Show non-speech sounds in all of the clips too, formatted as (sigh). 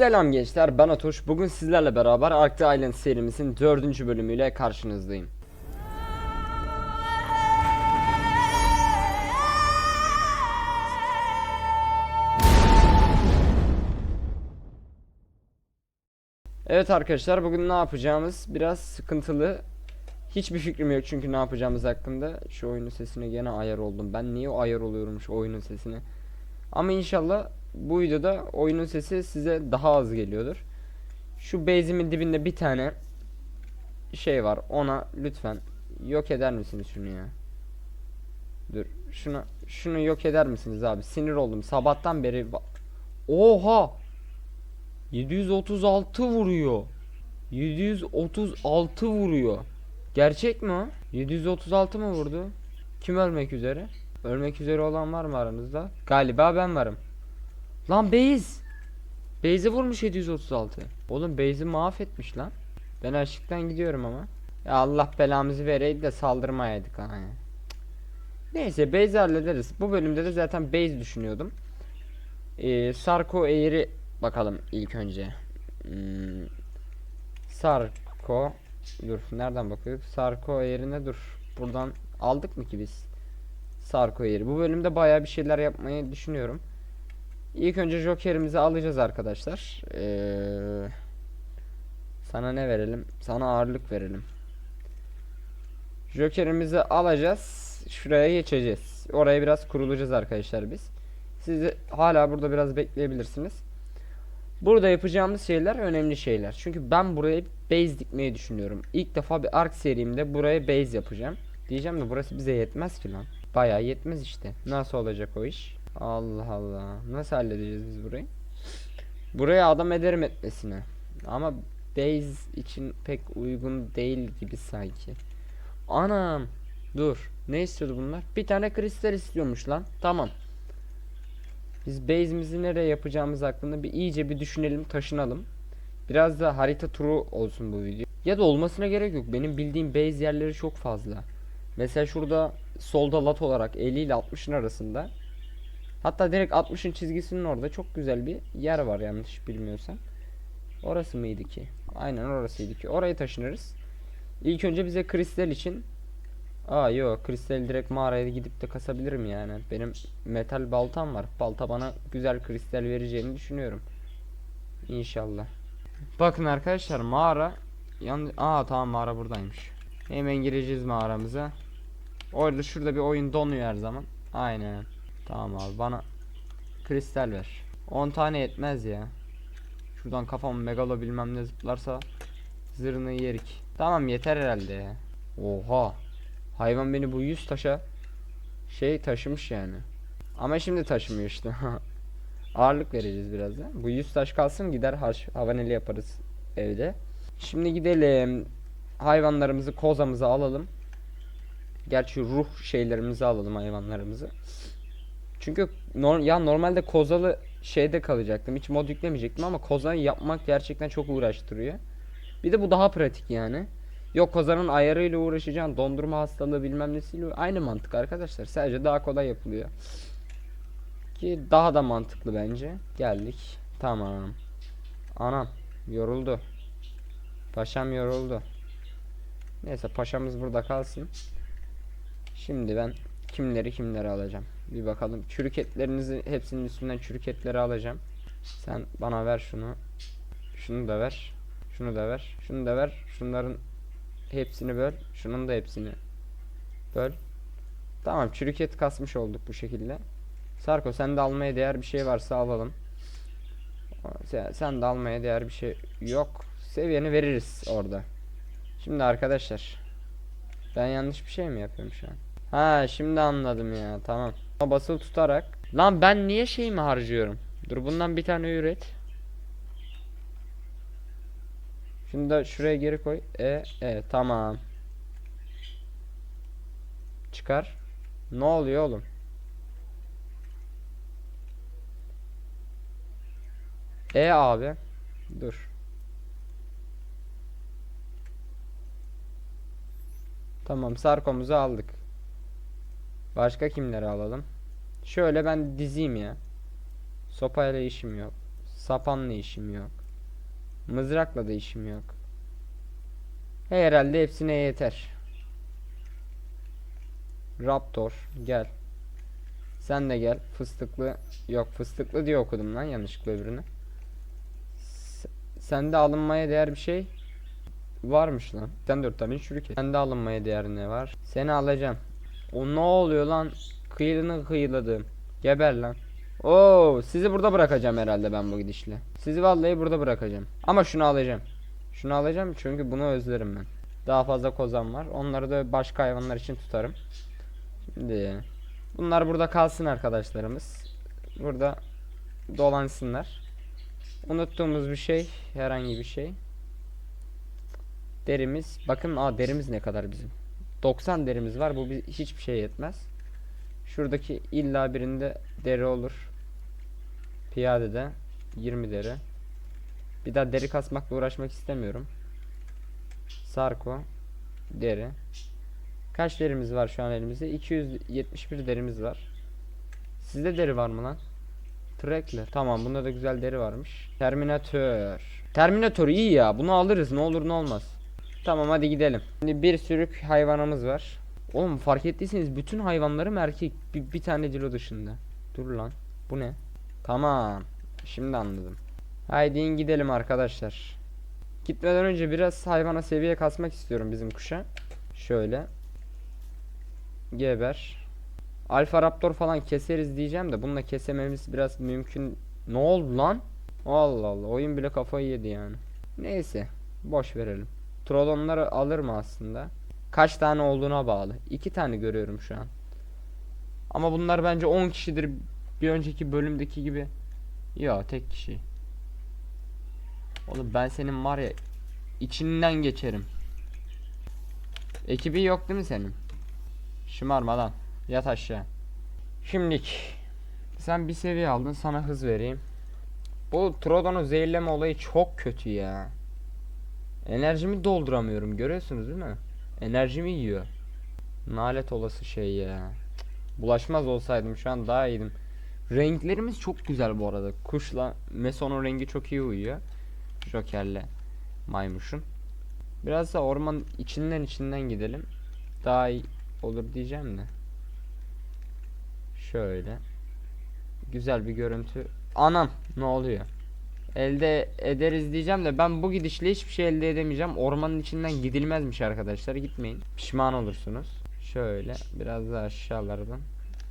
Selam gençler ben Atoş. Bugün sizlerle beraber Arctic Island serimizin dördüncü bölümüyle karşınızdayım. Evet arkadaşlar bugün ne yapacağımız biraz sıkıntılı. Hiçbir fikrim yok çünkü ne yapacağımız hakkında. Şu oyunun sesine gene ayar oldum. Ben niye ayar oluyorum şu oyunun sesine? Ama inşallah bu videoda oyunun sesi size daha az geliyordur. Şu base'imin dibinde bir tane şey var. Ona lütfen yok eder misiniz şunu ya? Dur. Şunu şunu yok eder misiniz abi? Sinir oldum. Sabahtan beri Oha! 736 vuruyor. 736 vuruyor. Gerçek mi o? 736 mı vurdu? Kim ölmek üzere? Ölmek üzere olan var mı aranızda? Galiba ben varım. Lan Beyz. Beyz'e vurmuş 736. Oğlum Beyz'i mahvetmiş lan. Ben açıktan gidiyorum ama. Ya Allah belamızı vereydi de saldırmayaydık ha. ya. Neyse Beyz'i hallederiz. Bu bölümde de zaten Beyz düşünüyordum. Ee, Sarko Eğri bakalım ilk önce. Hmm, Sarko Dur nereden bakıyoruz? Sarko Eğri'ne dur. Buradan aldık mı ki biz? Sarko Eğri. Bu bölümde bayağı bir şeyler yapmayı düşünüyorum. İlk önce Joker'imizi alacağız arkadaşlar. Ee, sana ne verelim? Sana ağırlık verelim. Joker'imizi alacağız. Şuraya geçeceğiz. Oraya biraz kurulacağız arkadaşlar biz. Siz hala burada biraz bekleyebilirsiniz. Burada yapacağımız şeyler önemli şeyler. Çünkü ben buraya base dikmeyi düşünüyorum. İlk defa bir ark serimde buraya base yapacağım. Diyeceğim de burası bize yetmez ki lan. Bayağı yetmez işte. Nasıl olacak o iş? Allah Allah. Nasıl halledeceğiz biz burayı? Buraya adam ederim etmesine. Ama base için pek uygun değil gibi sanki. Anam. Dur. Ne istiyordu bunlar? Bir tane kristal istiyormuş lan. Tamam. Biz base'imizi nereye yapacağımız hakkında bir iyice bir düşünelim, taşınalım. Biraz da harita turu olsun bu video. Ya da olmasına gerek yok. Benim bildiğim base yerleri çok fazla. Mesela şurada solda lat olarak 50 ile 60'ın arasında. Hatta direkt 60'ın çizgisinin orada çok güzel bir yer var yanlış bilmiyorsam. Orası mıydı ki? Aynen orasıydı ki. Oraya taşınırız. İlk önce bize kristal için Aa yok kristal direkt mağaraya gidip de kasabilirim yani. Benim metal baltam var. Balta bana güzel kristal vereceğini düşünüyorum. İnşallah. Bakın arkadaşlar mağara yan Aa tamam mağara buradaymış. Hemen gireceğiz mağaramıza. Orada şurada bir oyun donuyor her zaman. Aynen. Tamam abi bana kristal ver. 10 tane yetmez ya. Şuradan kafam megalo bilmem ne zıplarsa zırhını yerik. Tamam yeter herhalde ya. Oha. Hayvan beni bu 100 taşa şey taşımış yani. Ama şimdi taşımıyor işte. (laughs) Ağırlık vereceğiz biraz da. Bu 100 taş kalsın gider haş, havaneli yaparız evde. Şimdi gidelim. Hayvanlarımızı, kozamızı alalım. Gerçi ruh şeylerimizi alalım hayvanlarımızı. Çünkü nor ya normalde kozalı şeyde kalacaktım. Hiç mod yüklemeyecektim ama kozayı yapmak gerçekten çok uğraştırıyor. Bir de bu daha pratik yani. Yok kozanın ayarıyla uğraşacaksın. Dondurma hastalığı bilmem nesiyle. Aynı mantık arkadaşlar. Sadece daha kolay yapılıyor. Ki daha da mantıklı bence. Geldik. Tamam. Anam yoruldu. Paşam yoruldu. Neyse paşamız burada kalsın. Şimdi ben kimleri kimleri alacağım. Bir bakalım. Çürük etlerinizi hepsinin üstünden çürük etleri alacağım. Sen bana ver şunu. Şunu da ver. Şunu da ver. Şunu da ver. Şunların hepsini böl. Şunun da hepsini böl. Tamam çürük et kasmış olduk bu şekilde. Sarko sen de almaya değer bir şey varsa alalım. Sen, de almaya değer bir şey yok. Seviyeni veririz orada. Şimdi arkadaşlar. Ben yanlış bir şey mi yapıyorum şu an? Ha şimdi anladım ya tamam. Basılı tutarak. Lan ben niye şey mi harcıyorum? Dur bundan bir tane üret. Şunu da şuraya geri koy. E, e tamam. Çıkar. Ne oluyor oğlum? E abi. Dur. Tamam Sarko'muzu aldık. Başka kimleri alalım? Şöyle ben dizeyim ya. Sopayla işim yok. Sapanla işim yok. Mızrakla da işim yok. Herhalde hepsine yeter. Raptor gel. Sen de gel. Fıstıklı yok fıstıklı diye okudum lan yanlışlıkla öbürünü. S- Sende alınmaya değer bir şey varmış lan. Sen dört tane çürük et. Sende alınmaya değer ne var? Seni alacağım. O ne oluyor lan? Kıyılını kıyıladım. Geber lan. Oo, sizi burada bırakacağım herhalde ben bu gidişle. Sizi vallahi burada bırakacağım. Ama şunu alacağım. Şunu alacağım çünkü bunu özlerim ben. Daha fazla kozam var. Onları da başka hayvanlar için tutarım. Şimdi bunlar burada kalsın arkadaşlarımız. Burada dolansınlar. Unuttuğumuz bir şey, herhangi bir şey. Derimiz, bakın aa derimiz ne kadar bizim. 90 derimiz var. Bu bir, hiçbir şey yetmez. Şuradaki illa birinde deri olur. Piyadede 20 deri. Bir daha deri kasmakla uğraşmak istemiyorum. Sarko deri. Kaç derimiz var şu an elimizde? 271 derimiz var. Sizde deri var mı lan? Trackler. Tamam bunda da güzel deri varmış. Terminator. Terminator iyi ya. Bunu alırız ne olur ne olmaz. Tamam hadi gidelim. Şimdi bir sürü hayvanımız var. Oğlum fark ettiyseniz bütün hayvanlarım erkek. Bir, bir tane dilo dışında. Dur lan. Bu ne? Tamam. Şimdi anladım. Haydi gidelim arkadaşlar. Gitmeden önce biraz hayvana seviye kasmak istiyorum bizim kuşa. Şöyle. Geber. Alfa Raptor falan keseriz diyeceğim de bununla kesememiz biraz mümkün. Ne oldu lan? Allah Allah oyun bile kafayı yedi yani. Neyse boş verelim. Trollonları alır mı aslında? Kaç tane olduğuna bağlı. İki tane görüyorum şu an. Ama bunlar bence 10 kişidir. Bir önceki bölümdeki gibi. Ya tek kişi. Oğlum ben senin var ya içinden geçerim. Ekibi yok değil mi senin? Şımarma lan. Yat aşağı. Şimdilik sen bir seviye aldın sana hız vereyim. Bu Trodon'u zehirleme olayı çok kötü ya. Enerjimi dolduramıyorum görüyorsunuz değil mi? Enerjimi yiyor. Nalet olası şey ya. Bulaşmaz olsaydım şu an daha iyiydim. Renklerimiz çok güzel bu arada. Kuşla Meson'un rengi çok iyi uyuyor. Joker'le Maymuş'un. Biraz da orman içinden içinden gidelim. Daha iyi olur diyeceğim de. Şöyle. Güzel bir görüntü. Anam ne oluyor? Elde ederiz diyeceğim de ben bu gidişle hiçbir şey elde edemeyeceğim. Ormanın içinden gidilmezmiş arkadaşlar. Gitmeyin. Pişman olursunuz. Şöyle biraz daha aşağılardan.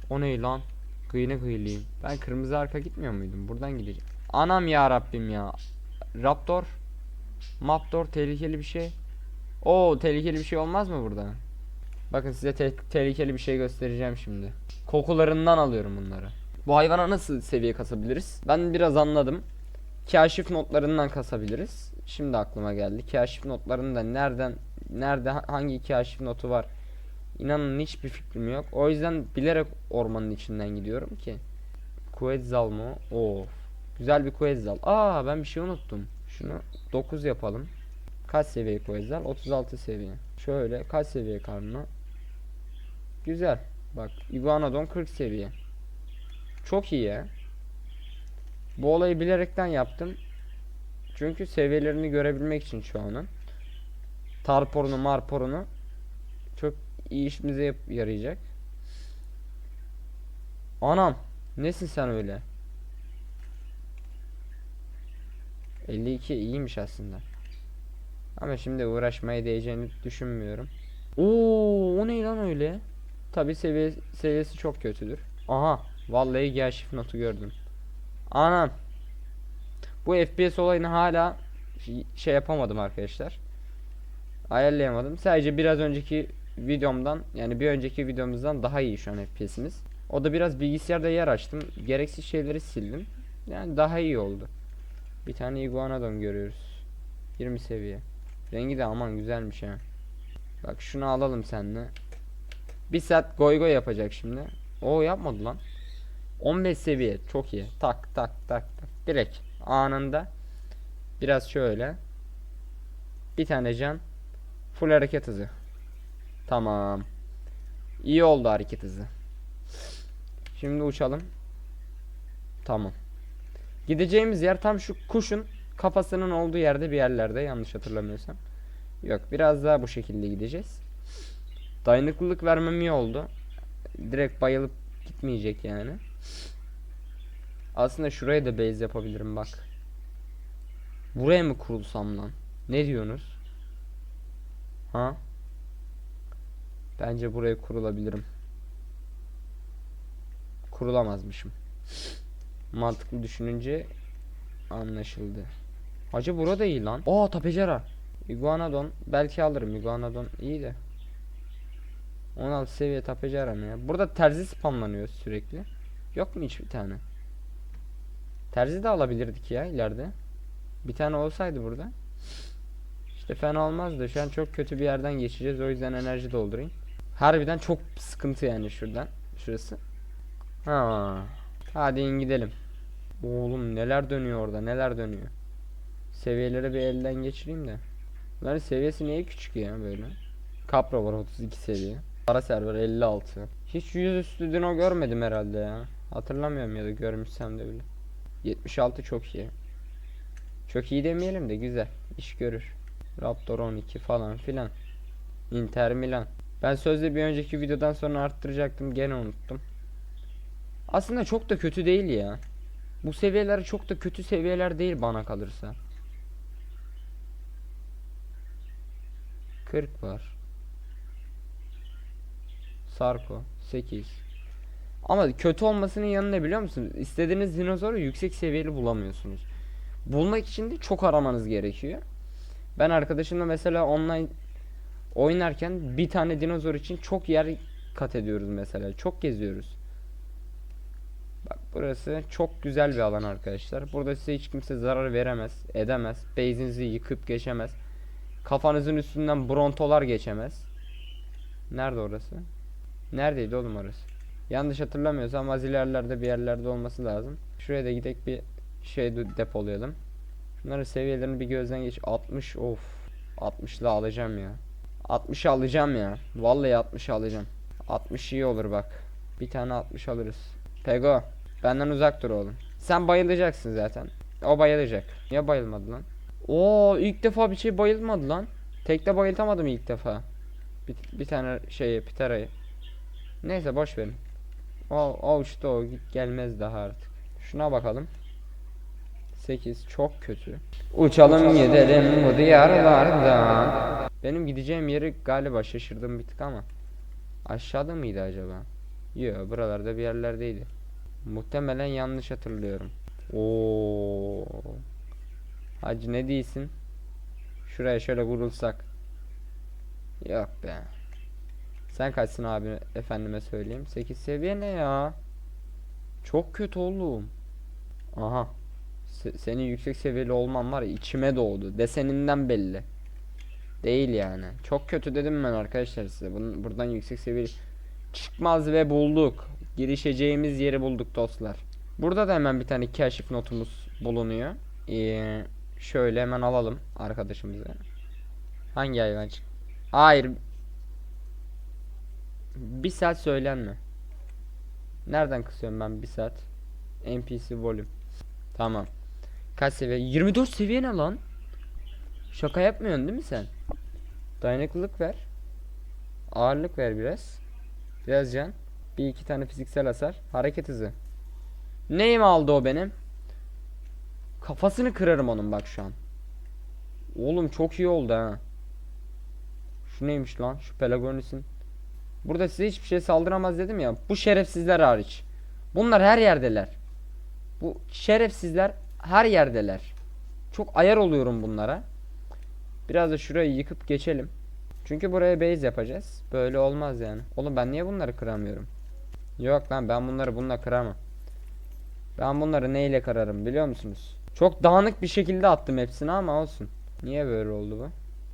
O ne lan? Kıyını kıyılayım. Ben kırmızı arka gitmiyor muydum? Buradan gideceğim. Anam ya Rabbim ya. Raptor. Maptor tehlikeli bir şey. Oo tehlikeli bir şey olmaz mı burada? Bakın size te- tehlikeli bir şey göstereceğim şimdi. Kokularından alıyorum bunları. Bu hayvana nasıl seviye kasabiliriz? Ben biraz anladım. Kaşif notlarından kasabiliriz. Şimdi aklıma geldi. Kaşif notlarını da nereden nerede ha- hangi kaşif notu var? İnanın hiçbir fikrim yok. O yüzden bilerek ormanın içinden gidiyorum ki. Quetzal mı? Of. Güzel bir Quetzal. Aa ben bir şey unuttum. Şunu 9 yapalım. Kaç seviye Quetzal? 36 seviye. Şöyle kaç seviye karnına? Güzel. Bak Iguanodon 40 seviye. Çok iyi ya. Bu olayı bilerekten yaptım. Çünkü seviyelerini görebilmek için şu anın. Tarporunu marporunu çok iyi işimize yarayacak. Anam nesin sen öyle? 52 iyiymiş aslında. Ama şimdi uğraşmaya değeceğini düşünmüyorum. Oo, o ne lan öyle? Tabi seviye, seviyesi çok kötüdür. Aha, vallahi gerçif notu gördüm. Anam. Bu FPS olayını hala ş- şey yapamadım arkadaşlar. Ayarlayamadım. Sadece biraz önceki videomdan yani bir önceki videomuzdan daha iyi şu an FPS'imiz. O da biraz bilgisayarda yer açtım. Gereksiz şeyleri sildim. Yani daha iyi oldu. Bir tane iguanodon görüyoruz. 20 seviye. Rengi de aman güzelmiş ha. Bak şunu alalım seninle. Bir saat goy goy yapacak şimdi. O yapmadı lan. 15 seviye çok iyi. Tak tak tak tak. Direkt anında. Biraz şöyle. Bir tane can. Full hareket hızı. Tamam. İyi oldu hareket hızı. Şimdi uçalım. Tamam. Gideceğimiz yer tam şu kuşun kafasının olduğu yerde bir yerlerde yanlış hatırlamıyorsam. Yok biraz daha bu şekilde gideceğiz. Dayanıklılık vermem iyi oldu. Direkt bayılıp gitmeyecek yani. Aslında şuraya da base yapabilirim bak. Buraya mı kurulsam lan? Ne diyorsunuz? Ha? Bence buraya kurulabilirim. Kurulamazmışım. Mantıklı düşününce anlaşıldı. Hacı burada iyi lan. Oo tapecera. Iguanodon belki alırım. Iguanodon iyi de. 16 seviye tapecera mı ya? Burada terzi spamlanıyor sürekli. Yok mu hiç bir tane? Terzi de alabilirdik ya ileride. Bir tane olsaydı burada. İşte fena olmazdı. Şu an çok kötü bir yerden geçeceğiz. O yüzden enerji doldurayım. Harbiden çok sıkıntı yani şuradan. Şurası. Ha. Hadi in gidelim. Oğlum neler dönüyor orada neler dönüyor. Seviyeleri bir elden geçireyim de. Bunların seviyesi niye küçük ya böyle? Capra var 32 seviye. Para server 56. Hiç yüzüstü dino görmedim herhalde ya. Hatırlamıyorum ya da görmüşsem de bile. 76 çok iyi. Çok iyi demeyelim de güzel. İş görür. Raptor 12 falan filan. Inter Milan. Ben sözde bir önceki videodan sonra arttıracaktım gene unuttum. Aslında çok da kötü değil ya. Bu seviyeler çok da kötü seviyeler değil bana kalırsa. 40 var. Sarko 8. Ama kötü olmasının yanı ne biliyor musunuz? İstediğiniz dinozoru yüksek seviyeli bulamıyorsunuz. Bulmak için de çok aramanız gerekiyor. Ben arkadaşımla mesela online oynarken bir tane dinozor için çok yer kat ediyoruz mesela. Çok geziyoruz. Bak burası çok güzel bir alan arkadaşlar. Burada size hiç kimse zarar veremez, edemez. Base'inizi yıkıp geçemez. Kafanızın üstünden brontolar geçemez. Nerede orası? Neredeydi oğlum orası? Yanlış hatırlamıyorsam az ilerlerde bir yerlerde olması lazım. Şuraya da gidek bir şey de- depolayalım. Şunların seviyelerini bir gözden geç. 60 of. 60'lı alacağım ya. 60'ı alacağım ya. Vallahi 60'ı alacağım. 60 iyi olur bak. Bir tane 60 alırız. Pego. Benden uzak dur oğlum. Sen bayılacaksın zaten. O bayılacak. Niye bayılmadı lan? Oo ilk defa bir şey bayılmadı lan. Tekte bayıltamadım ilk defa. Bir, bir tane şeyi Pitera'yı. Neyse boş verin. O, o uçtu o git gelmez daha artık. Şuna bakalım. 8 çok kötü. Uçalım gidelim bu diyarlarda. Benim gideceğim yeri galiba şaşırdım bir tık ama. Aşağıda mıydı acaba? Yok buralarda bir yerlerdeydi. Muhtemelen yanlış hatırlıyorum. Oo. Hacı ne değilsin? Şuraya şöyle vurulsak. Yok be. Sen kaçsın abi efendime söyleyeyim. 8 seviye ne ya? Çok kötü oğlum. Aha. Se- senin yüksek seviyeli olman var ya içime doğdu. Deseninden belli. Değil yani. Çok kötü dedim ben arkadaşlar size. Bunun, buradan yüksek seviyeli çıkmaz ve bulduk. Girişeceğimiz yeri bulduk dostlar. Burada da hemen bir tane keşif notumuz bulunuyor. Ee, şöyle hemen alalım arkadaşımızı. Hangi hayvan çık? Hayır. Bir saat söylenme. Nereden kısıyorum ben bir saat? NPC volume. Tamam. Kaç seviye? 24 seviye ne lan? Şaka yapmıyorsun değil mi sen? Dayanıklılık ver. Ağırlık ver biraz. Biraz can. Bir iki tane fiziksel hasar. Hareket hızı. Neyim aldı o benim? Kafasını kırarım onun bak şu an. Oğlum çok iyi oldu ha. Şu neymiş lan? Şu Pelagonis'in. Burada size hiçbir şey saldıramaz dedim ya. Bu şerefsizler hariç. Bunlar her yerdeler. Bu şerefsizler her yerdeler. Çok ayar oluyorum bunlara. Biraz da şurayı yıkıp geçelim. Çünkü buraya base yapacağız. Böyle olmaz yani. Oğlum ben niye bunları kıramıyorum? Yok lan ben bunları bununla kıramam. Ben bunları neyle kırarım biliyor musunuz? Çok dağınık bir şekilde attım hepsini ama olsun. Niye böyle oldu bu?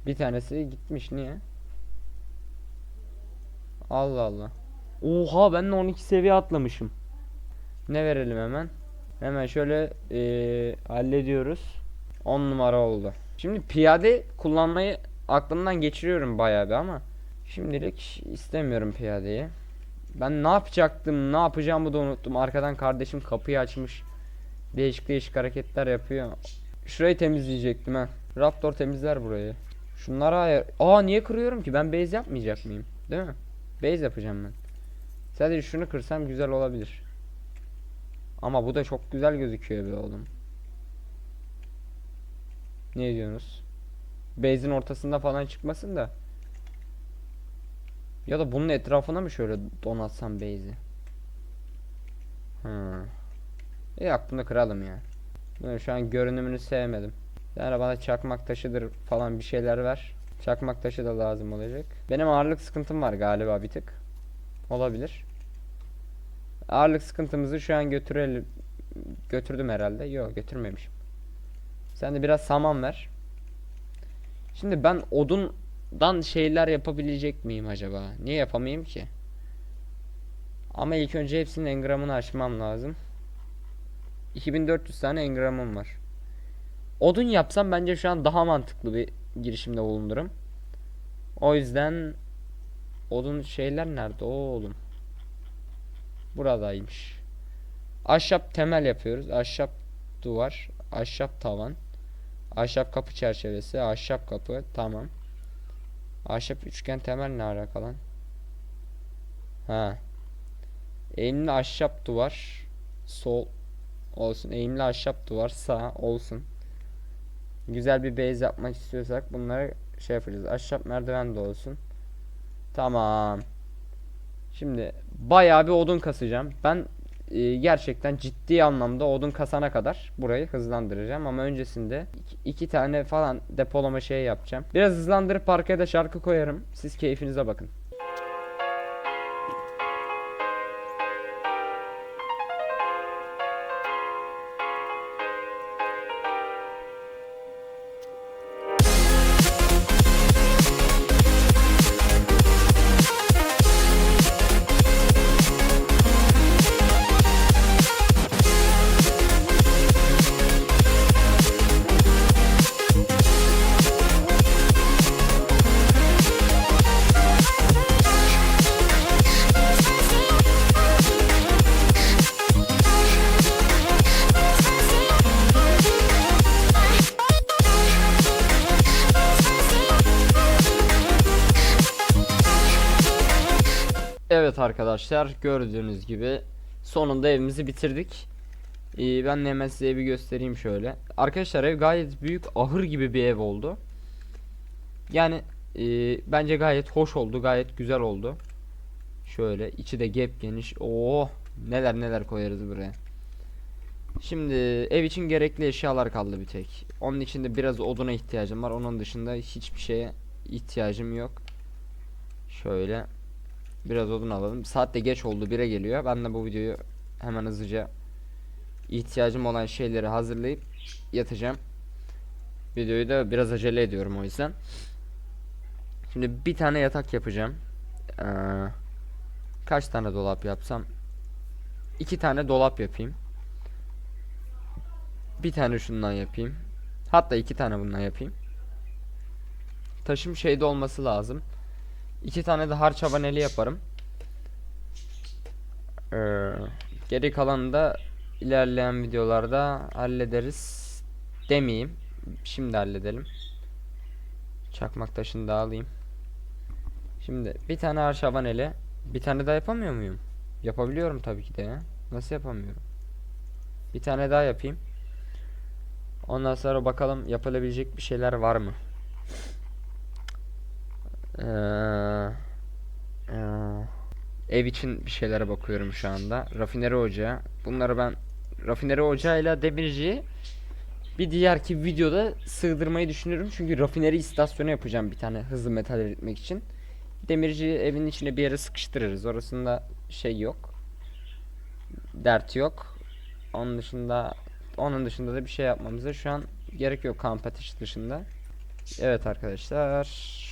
Bir tanesi gitmiş niye? Allah Allah. Oha ben de 12 seviye atlamışım. Ne verelim hemen? Hemen şöyle eee, hallediyoruz. 10 numara oldu. Şimdi piyade kullanmayı aklımdan geçiriyorum bayağı bir ama şimdilik istemiyorum piyadeyi. Ben ne yapacaktım, ne yapacağımı da unuttum. Arkadan kardeşim kapıyı açmış. Değişik değişik hareketler yapıyor. Şurayı temizleyecektim ha. Raptor temizler burayı. Şunlara ayar... Aa niye kırıyorum ki? Ben base yapmayacak mıyım? Değil mi? Base yapacağım ben. Sadece şunu kırsam güzel olabilir. Ama bu da çok güzel gözüküyor be oğlum. Ne diyorsunuz? Base'in ortasında falan çıkmasın da. Ya da bunun etrafına mı şöyle donatsam base'i? Hmm. Yok bunu kıralım ya. Ben şu an görünümünü sevmedim. Yani bana çakmak taşıdır falan bir şeyler ver. Çakmak taşı da lazım olacak. Benim ağırlık sıkıntım var galiba bir tık. Olabilir. Ağırlık sıkıntımızı şu an götürelim. Götürdüm herhalde. Yok götürmemişim. Sen de biraz saman ver. Şimdi ben odundan şeyler yapabilecek miyim acaba? Niye yapamayayım ki? Ama ilk önce hepsinin engramını açmam lazım. 2400 tane engramım var. Odun yapsam bence şu an daha mantıklı bir girişimde bulunurum. O yüzden odun şeyler nerede oğlum? Buradaymış. Ahşap temel yapıyoruz. Ahşap duvar, ahşap tavan, ahşap kapı çerçevesi, ahşap kapı tamam. Ahşap üçgen temel ne alaka lan? Ha. Eğimli ahşap duvar sol olsun. Eğimli ahşap duvar sağ olsun. Güzel bir base yapmak istiyorsak bunları şey yapacağız. Ahşap merdiven de olsun. Tamam. Şimdi bayağı bir odun kasacağım. Ben e, gerçekten ciddi anlamda odun kasana kadar burayı hızlandıracağım ama öncesinde iki, iki tane falan depolama şey yapacağım. Biraz hızlandırıp arkaya da şarkı koyarım. Siz keyfinize bakın. Evet arkadaşlar gördüğünüz gibi sonunda evimizi bitirdik. Ee, ben de hemen size bir göstereyim şöyle. Arkadaşlar ev gayet büyük ahır gibi bir ev oldu. Yani e, bence gayet hoş oldu gayet güzel oldu. Şöyle içi de gep geniş. Oo neler neler koyarız buraya. Şimdi ev için gerekli eşyalar kaldı bir tek. Onun için de biraz oduna ihtiyacım var. Onun dışında hiçbir şeye ihtiyacım yok. Şöyle Biraz odun alalım. Saat de geç oldu 1'e geliyor. Ben de bu videoyu hemen hızlıca ihtiyacım olan şeyleri hazırlayıp yatacağım. Videoyu da biraz acele ediyorum o yüzden. Şimdi bir tane yatak yapacağım. Ee, kaç tane dolap yapsam? İki tane dolap yapayım. Bir tane şundan yapayım. Hatta iki tane bundan yapayım. Taşım şeyde olması lazım. İki tane de harç habaneli yaparım. Ee, geri kalanını da ilerleyen videolarda hallederiz demeyeyim. Şimdi halledelim. Çakmak taşını da alayım. Şimdi bir tane harç habaneli. Bir tane daha yapamıyor muyum? Yapabiliyorum tabii ki de. Nasıl yapamıyorum? Bir tane daha yapayım. Ondan sonra bakalım yapılabilecek bir şeyler var mı? Ee, ee, ev için bir şeylere bakıyorum şu anda. Rafineri ocağı. Bunları ben rafineri ocağıyla demirciyi bir diğerki videoda sığdırmayı düşünüyorum. Çünkü rafineri istasyonu yapacağım bir tane hızlı metal eritmek için. Demirci evin içine bir yere sıkıştırırız. Orasında şey yok. Dert yok. Onun dışında onun dışında da bir şey yapmamıza şu an gerek yok kamp ateşi dışında. Evet arkadaşlar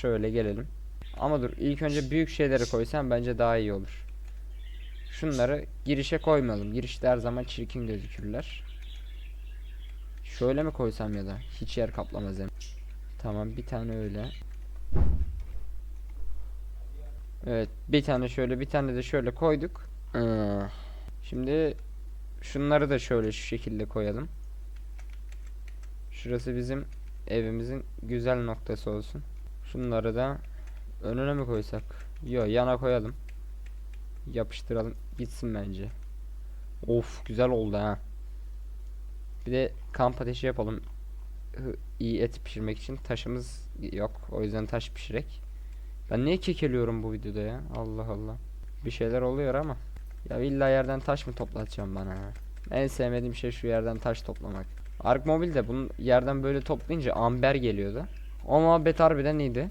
şöyle gelelim. Ama dur ilk önce büyük şeyleri koysam bence daha iyi olur. Şunları girişe koymayalım. Girişte her zaman çirkin gözükürler. Şöyle mi koysam ya da hiç yer kaplamaz hem. Tamam bir tane öyle. Evet bir tane şöyle bir tane de şöyle koyduk. Ee, şimdi şunları da şöyle şu şekilde koyalım. Şurası bizim evimizin güzel noktası olsun. Şunları da önüne mi koysak? Yok yana koyalım. Yapıştıralım gitsin bence. Of güzel oldu ha. Bir de kamp ateşi yapalım. İyi et pişirmek için taşımız yok. O yüzden taş pişirek. Ben niye kekeliyorum bu videoda ya? Allah Allah. Bir şeyler oluyor ama. Ya illa yerden taş mı toplatacağım bana? En sevmediğim şey şu yerden taş toplamak. Ark Mobil'de bunu yerden böyle toplayınca amber geliyordu. O muhabbet harbiden iyiydi.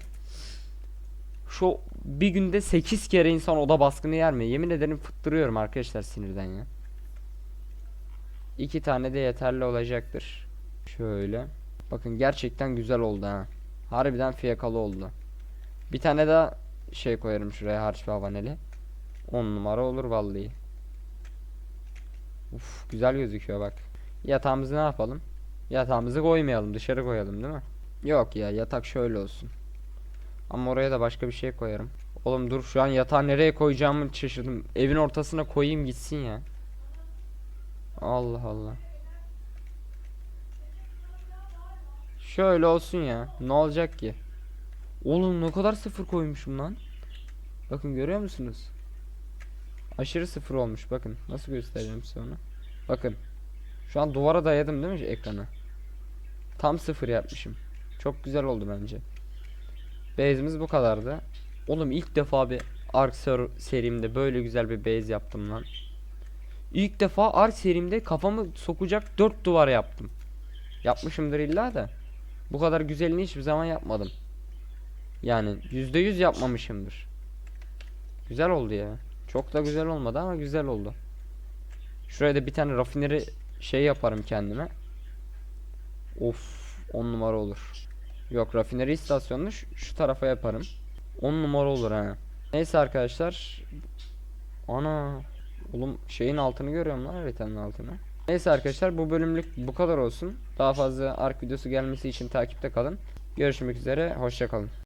Şu bir günde 8 kere insan oda baskını yer mi? Yemin ederim fıttırıyorum arkadaşlar sinirden ya. İki tane de yeterli olacaktır. Şöyle. Bakın gerçekten güzel oldu ha. Harbiden fiyakalı oldu. Bir tane daha şey koyarım şuraya harç ve havaneli. 10 numara olur vallahi. Uf güzel gözüküyor bak. Yatağımızı ne yapalım? Yatağımızı koymayalım dışarı koyalım değil mi? Yok ya yatak şöyle olsun. Ama oraya da başka bir şey koyarım. Oğlum dur şu an yatağı nereye koyacağımı şaşırdım. Evin ortasına koyayım gitsin ya. Allah Allah. Şöyle olsun ya. Ne olacak ki? Oğlum ne kadar sıfır koymuşum lan. Bakın görüyor musunuz? Aşırı sıfır olmuş bakın. Nasıl göstereceğim size onu? Bakın. Şu an duvara dayadım değil mi ekranı? Tam sıfır yapmışım. Çok güzel oldu bence. Base'imiz bu kadardı. Oğlum ilk defa bir Ark ser- serimde böyle güzel bir base yaptım lan. İlk defa Ark serimde kafamı sokacak 4 duvar yaptım. Yapmışımdır illa da. Bu kadar güzelini hiçbir zaman yapmadım. Yani %100 yapmamışımdır. Güzel oldu ya. Çok da güzel olmadı ama güzel oldu. Şuraya da bir tane rafineri şey yaparım kendime. Of 10 numara olur. Yok rafineri istasyonunu şu, şu tarafa yaparım. 10 numara olur ha. Neyse arkadaşlar. Ana. Oğlum şeyin altını görüyorum lan haritanın altını. Neyse arkadaşlar bu bölümlük bu kadar olsun. Daha fazla ark videosu gelmesi için takipte kalın. Görüşmek üzere. Hoşça kalın.